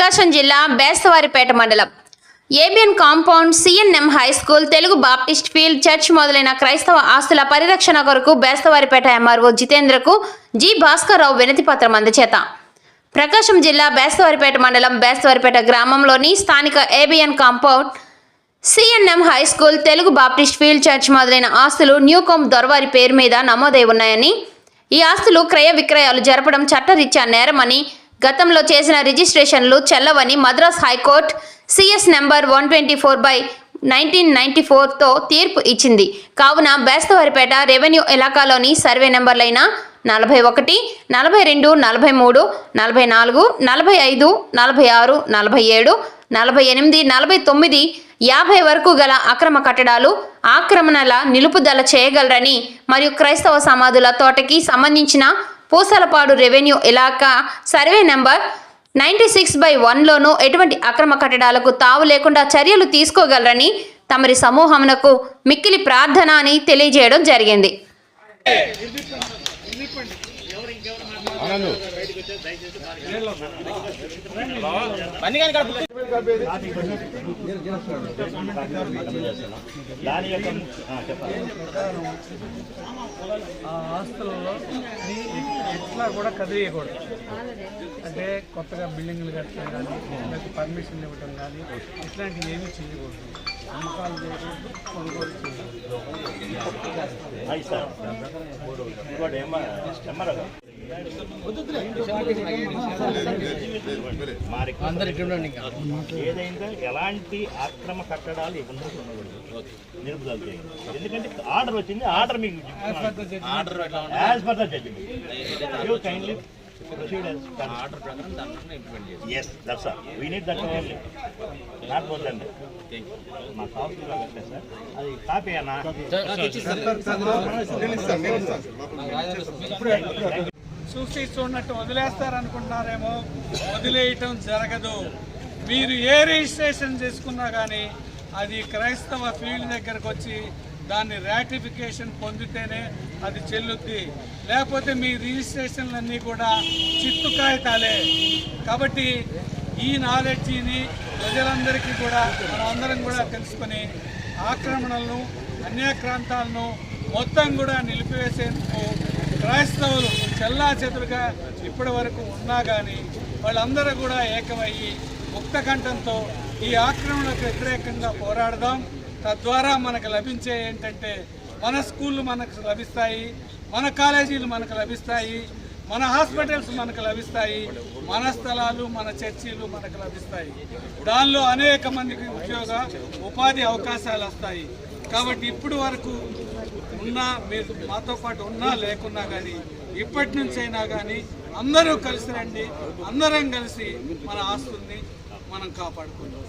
ప్రకాశం జిల్లా బేస్తవారిపేట మండలం. ABN compound CNM high school Telugu Baptist field church మొదలైన క్రైస్తవ ఆస్తుల పరిరక్షణ కొరకు బేస్తవారిపేట ఎంఆర్ఓ జితేంద్రకు జి భాస్కర్రావు వినతి పత్రం అందచేత. ప్రకాశం జిల్లా బేస్తవారిపేట మండలం బేస్తవారిపేట గ్రామంలోని స్థానిక ABN compound CNM high school Telugu Baptist field church మొదలైన ఆస్తులు న్యూకామ్ దొరవారి పేరు మీద నమోదై ఉన్నాయని ఈ ఆస్తులు క్రయ విక్రయాలు జరపడం చట్టరీత్యా నేరమని గతంలో చేసిన రిజిస్ట్రేషన్లు చెల్లవని Madras high court CS number one twenty four by nineteen ninety ఫోర్తో తీర్పు ఇచ్చింది. కావున బేస్తవారిపేట రెవెన్యూ ఇలాకాలోని సర్వే నెంబర్లైన నలభై ఒకటి నలభై రెండు నలభై మూడు నలభై నాలుగు నలభై ఐదు నలభై ఆరు నలభై ఏడు నలభై ఎనిమిది నలభై తొమ్మిది యాభై వరకు గల అక్రమ కట్టడాలు ఆక్రమణల నిలుపుదల చేయగలరని మరియు క్రైస్తవ సమాధుల తోటకి సంబంధించిన Pusalapadu revenue ఇలాకా survey number ninety six by వన్లోనూ ఎటువంటి అక్రమ కట్టడాలకు తావు లేకుండా చర్యలు తీసుకోగలరని తమరి సమూహమునకు మిక్కిలి ప్రార్థన అని తెలియజేయడం జరిగింది. దాని యొక్క ఆ, ఆస్తులలో ఎట్లా కూడా కదిలియకూడదు అంటే కొత్తగా బిల్డింగ్లు కట్టడం కానీ లేకపోతే పర్మిషన్ ఇవ్వడం కానీ ఇట్లాంటివి ఏమీ చేయకూడదు అమ్మకాలు చేయకూడదు కొనుగోలు చేయకూడదు ఏదైనా ఎలాంటి ఆక్రమ కట్టడాలు ఇవ్వకుండా ఉండకూడదు నిలుపుదల చేయండి ఎందుకంటే ఆర్డర్ వచ్చింది ఆర్డర్ మీకు as per the judgement you kindly proceed order ప్రకారం దాన్ని ఇంప్లిమెంట్ చేయండి yes that's all we need that only not more than మా కాఫీలో కట్టే సార్ అది కాపీ అన్నా చూసి చూడనట్టు వదిలేస్తారనుకుంటున్నారేమో వదిలేయటం జరగదు. మీరు ఏ రిజిస్ట్రేషన్ చేసుకున్నా కానీ అది క్రైస్తవ ఫీల్డ్ దగ్గరకు వచ్చి దాన్ని రాటిఫికేషన్ పొందితేనే అది చెల్లుద్ది. లేకపోతే మీ రిజిస్ట్రేషన్లన్నీ కూడా చిత్తు కాగితాలే కాబట్టి ఈ నాలెడ్జిని ప్రజలందరికీ కూడా మనందరం కూడా తెలుసుకొని ఆక్రమణలను అన్యాక్రాంతాలను మొత్తం కూడా నిలిపివేసేందుకు క్రైస్తవులు చెల్లా చెదురుగా ఇప్పటి వరకు ఉన్నా కానీ వాళ్ళందరూ కూడా ఏకమయ్యి ముక్త కంఠంతో ఈ ఆక్రమణకు వ్యతిరేకంగా పోరాడదాం. తద్వారా మనకు లభించే ఏంటంటే మన స్కూళ్ళు మనకు లభిస్తాయి మన కాలేజీలు మనకు లభిస్తాయి మన హాస్పిటల్స్ మనకు లభిస్తాయి మన స్థలాలు మన చర్చీలు మనకు లభిస్తాయి. దానిలో అనేక మందికి ఉద్యోగ ఉపాధి అవకాశాలు వస్తాయి. కాబట్టి ఇప్పుడు వరకు ఉన్నా మీరు మాతో పాటు ఉన్నా లేకున్నా కానీ ఇప్పటి నుంచైనా కానీ అందరూ కలిసి రండి అందరం కలిసి మన ఆస్తుల్ని మనం కాపాడుకుంటాం